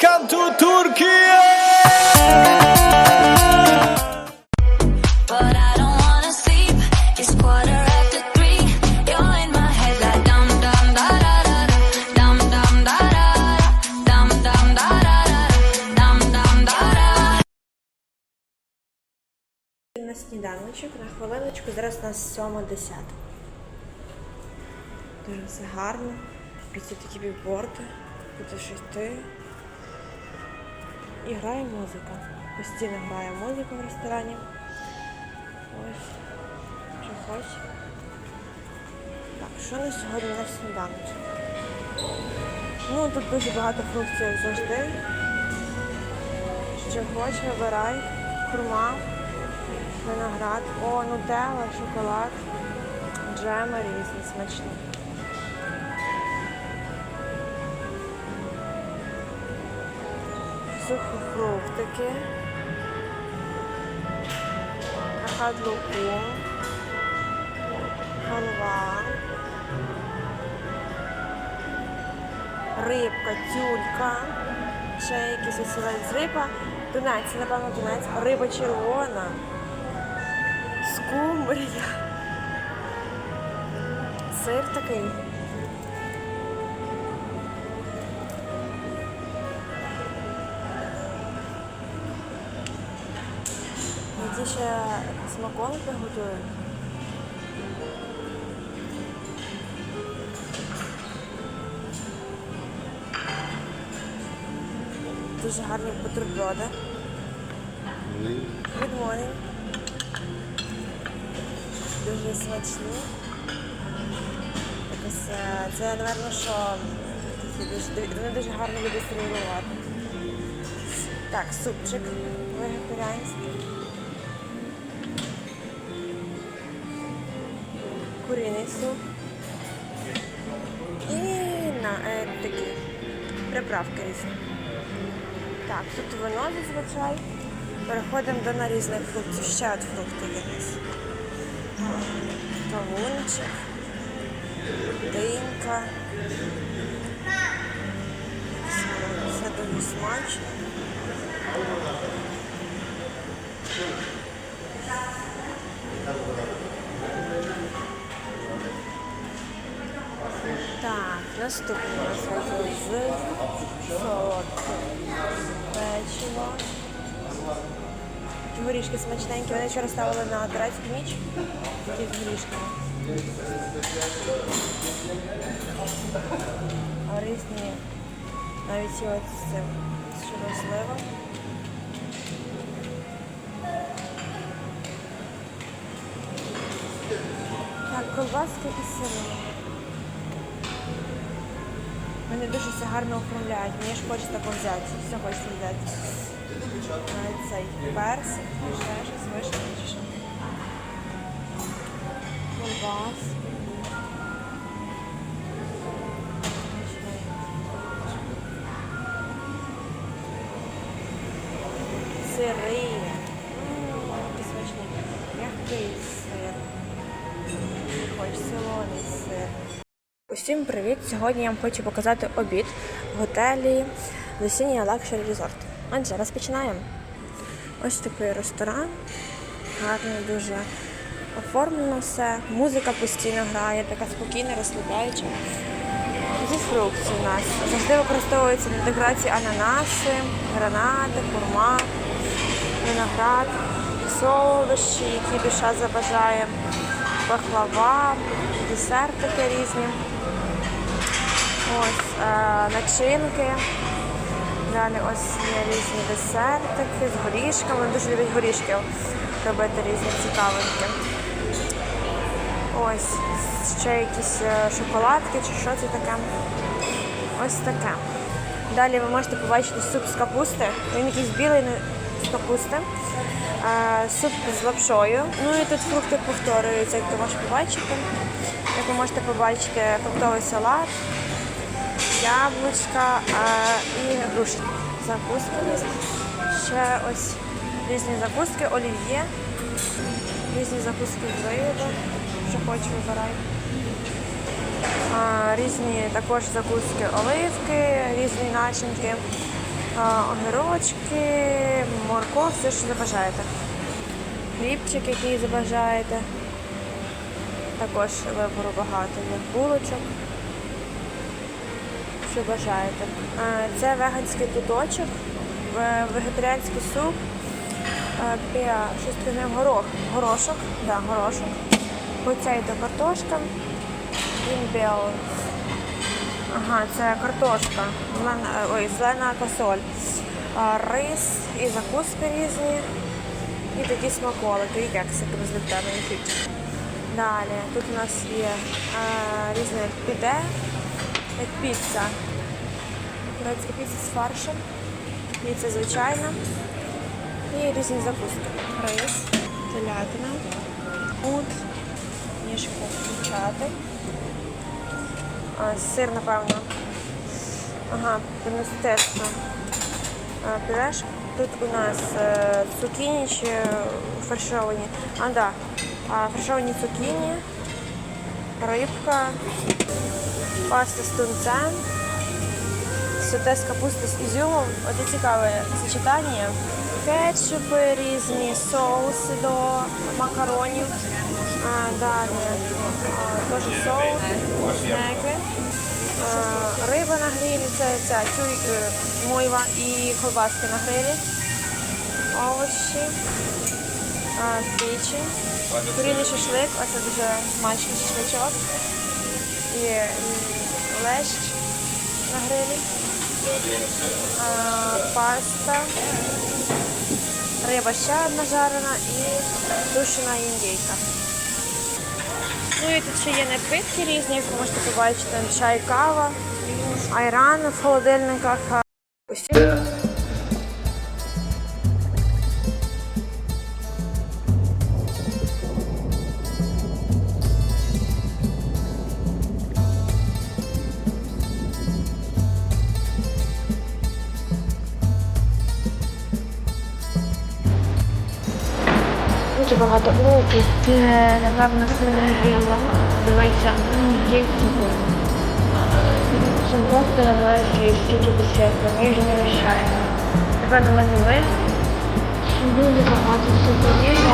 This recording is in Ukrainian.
Welcome to Turkey! But I don't wanna sleep. It's quarter after three. You're in my head like dum dum da da da da. Dum dum da da da. Dum dum da da da. Dum dum da da. На сніданочок, на хвилиночку, зараз у нас 7.10. Дуже все гарно. Ось тут такі бікборди, тут шести. І грає музика. Постійно грає музика в ресторані. Ось. Що хоче. Так, що на сьогодні на сніданочок? Ну, тут дуже багато як завжди. Що хоче, вибирай. Хурма. Виноград, о, нутелла, шоколад, джеми різні смачні. Сухофруктики, хадлуку, халва, рибка, тюлька, ще якийсь оселець риба, тунець, напевно, тунець, риба червона. Скумбрія. Сир такий. Я ще смаколики готую. Дуже гарні бутерброди. Good morning. Дуже смачні. Якось, е, це, напевно, що вони дуже гарно люблять сервірувати. Так, супчик вегетаріанський. Куріний суп. І на, е, такі приправки різні. Так, тут вино зазвичай. Переходимо до нарізних фруктів. Ще от фрукти нас кавунчик, динька. Все дуже смачно. Так, наступне у з солодким печиво. Горішки смачненькі. Вони вчора ставили на турецьку ніч. Такі з горішками. Різні навіть і от з цим з чорносливом. Так, колбаски і сири. Вони дуже все гарно оформляють. Мені ж хочеться тако взяти. Все хочеться взяти. Навіть цей персик, ще щось вишня чи що. Колбас. Сири. М, Які смачні. М'який сир. Хоч солоний. Усім привіт! Сьогодні я вам хочу показати обід в готелі Лосінія Лакшері Resort. Отже, розпочинаємо. Ось такий ресторан. Гарно дуже оформлено все. Музика постійно грає, така спокійна, розслабляюча. Зі фруктів у нас. Завжди використовуються для декорації ананаси, гранати, хурма, виноград, солодощі, які душа забажає, пахлава, десертики різні. Ось е, начинки. Далі ось є різні десертики з горішками. Вони Дуже люблять горішки робити різні цікавинки. Ось ще якісь е, шоколадки чи що це таке. Ось таке. Далі ви можете побачити суп з капусти. Він якийсь білий з капусти. Е, Суп з лапшою. Ну і тут фрукти повторюються, як ти можеш побачити. Як ви можете побачити, фруктовий салат, яблучка і груші. Закуски. Ще ось різні закуски, олів'є, різні закуски з риби, що хочеш вибирай. Різні також закуски оливки, різні начинки. огірочки, морков, все, що забажаєте. Хлібчик, який забажаєте. Також вибору багато є булочок. Що бажаєте. Це веганський куточок, вегетаріанський суп, щось таке горох, горошок, да, горошок. Поцейто картошка, імбіл. Ага, це картошка, ой, зелена косоль, рис і закуски різні, і такі смаколики, і кексики фіч. Далі, тут у нас є а, різне піде, піца. Грецька піца з фаршем, піца звичайна і різні закуски. Рис, телятина, ут, ніжку. А, сир, напевно. Ага, мистецтво. Пюреш. Тут у нас е, цукіні чи фаршовані. А, да. Фаршовані цукіні, рибка, паста з тунцем, соте з капусти з ізюмом. Оце цікаве сочетання. Кетчупи різні, соуси до макаронів. А, далі теж соус, снеки. А, риба на грилі, це ця тюй, е, мойва і колбаски на грилі. Овочі, а, печень, курілий шашлик, а це дуже смачний шашличок. І лещ на грилі. Паста. Риба ще одна жарена і тушена індійка. Ну і тут ще є напитки різні, як ви можете побачити, чай, кава, айран в холодильниках. Багато луків. Це, напевно, синергія. Дивіться, є Щоб просто називається скільки бесідка, між не чайно. Тепер до мене ви. Дуже багато є.